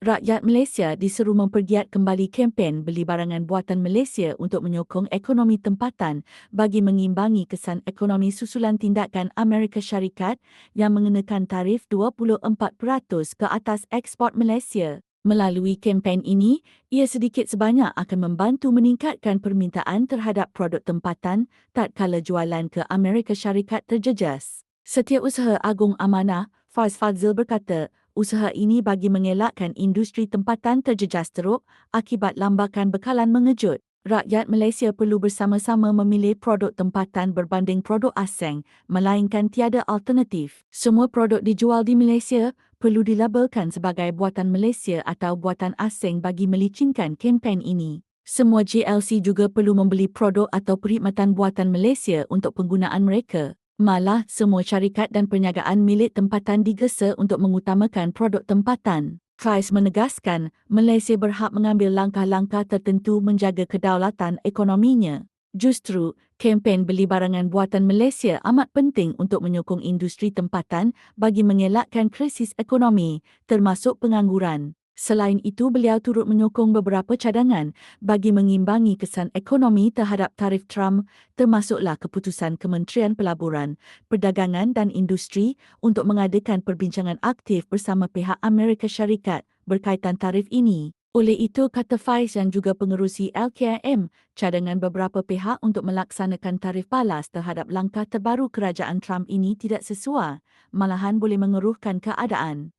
Rakyat Malaysia diseru mempergiat kembali kempen beli barangan buatan Malaysia untuk menyokong ekonomi tempatan bagi mengimbangi kesan ekonomi susulan tindakan Amerika Syarikat yang mengenakan tarif 24% ke atas ekspor Malaysia. Melalui kempen ini, ia sedikit sebanyak akan membantu meningkatkan permintaan terhadap produk tempatan tatkala jualan ke Amerika Syarikat terjejas. Setiausaha Agung Amanah, Faz Fazil berkata, usaha ini bagi mengelakkan industri tempatan terjejas teruk akibat lambakan bekalan mengejut. Rakyat Malaysia perlu bersama-sama memilih produk tempatan berbanding produk asing, melainkan tiada alternatif. Semua produk dijual di Malaysia perlu dilabelkan sebagai buatan Malaysia atau buatan asing bagi melicinkan kempen ini. Semua GLC juga perlu membeli produk atau perkhidmatan buatan Malaysia untuk penggunaan mereka. Malah, semua syarikat dan perniagaan milik tempatan digesa untuk mengutamakan produk tempatan. Price menegaskan Malaysia berhak mengambil langkah-langkah tertentu menjaga kedaulatan ekonominya. Justru, kempen beli barangan buatan Malaysia amat penting untuk menyokong industri tempatan bagi mengelakkan krisis ekonomi, termasuk pengangguran. Selain itu, beliau turut menyokong beberapa cadangan bagi mengimbangi kesan ekonomi terhadap tarif Trump termasuklah keputusan Kementerian Pelaburan, Perdagangan dan Industri untuk mengadakan perbincangan aktif bersama pihak Amerika Syarikat berkaitan tarif ini. Oleh itu, kata Faiz yang juga pengerusi LKM, cadangan beberapa pihak untuk melaksanakan tarif balas terhadap langkah terbaru kerajaan Trump ini tidak sesuai, malahan boleh mengeruhkan keadaan.